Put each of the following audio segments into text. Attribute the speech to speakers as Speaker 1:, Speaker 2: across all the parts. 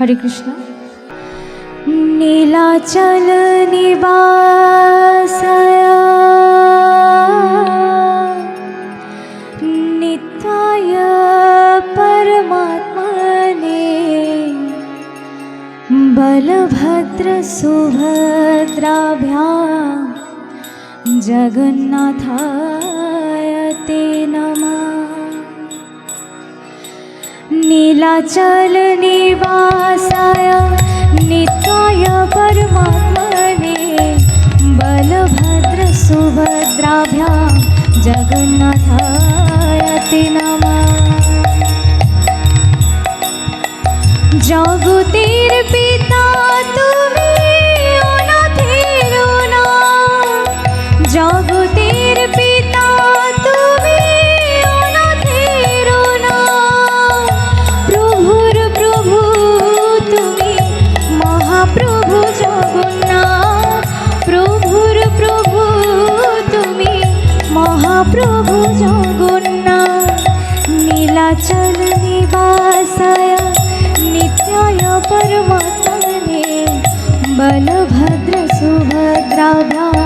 Speaker 1: हरे कृष्णा। नीलाचल निवासया। नित्याय परमात्मने। बलभद्रसुभद्राभ्यां जगन्नाथाय ते नमः। नीलाचल निवासाय नित्याय परमात्मने बलभद्र सुभद्राभ्या जगन्नाथाय नमः। जगत মহাপ্রভু জগন্নাথ নীলাচল নিবাসায় নিত্যায় পরমাত্মনে বলভদ্র সুভদ্রাভ্যাं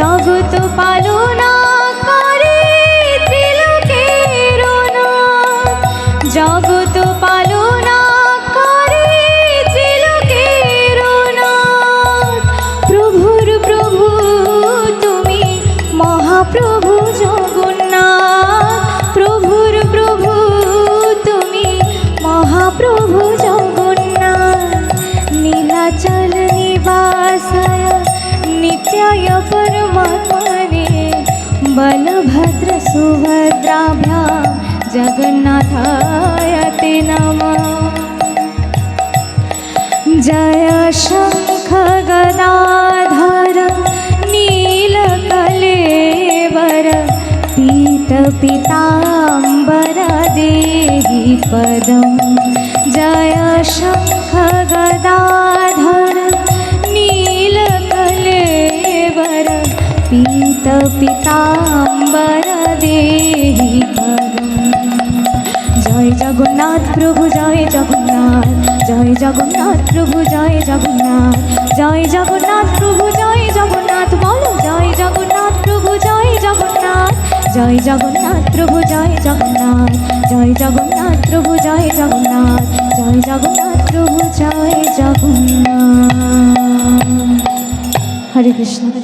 Speaker 1: জগত পালনা করে ত্রিলোকের জগত পালনা করে ত্রিলোকের প্রভুর প্রভু, তুমি মহাপ্রভু জগন্নাথ। প্রভুর প্রভু, তুমি মহাপ্রভু জগন্নাথ। নীলাচল নিবাসায় নিত্যায় পরমাত্মনে বলভদ্র সুভদ্রাভ্যাं জগন্নাথায় তে নমঃ জয় শঙ্খ গদাধর নীলকলেবর পীত পীতাম্বর দেহি জয় জগন্নাথ প্রভু, জয় জগন্নাথ জয় জগন্নাথ প্রভু, জয় জগন্নাথ, বলো জয় জগন্নাথ প্রভু, জয় জগন্নাথ জয় জগন্নাথ প্রভু, জয় জগন্নাথ জয় জগন্নাথ প্রভু, জয় জগন্নাথ জয় জগন্নাথ প্রভু, জয় জগন্নাথ। হরে কৃষ্ণ।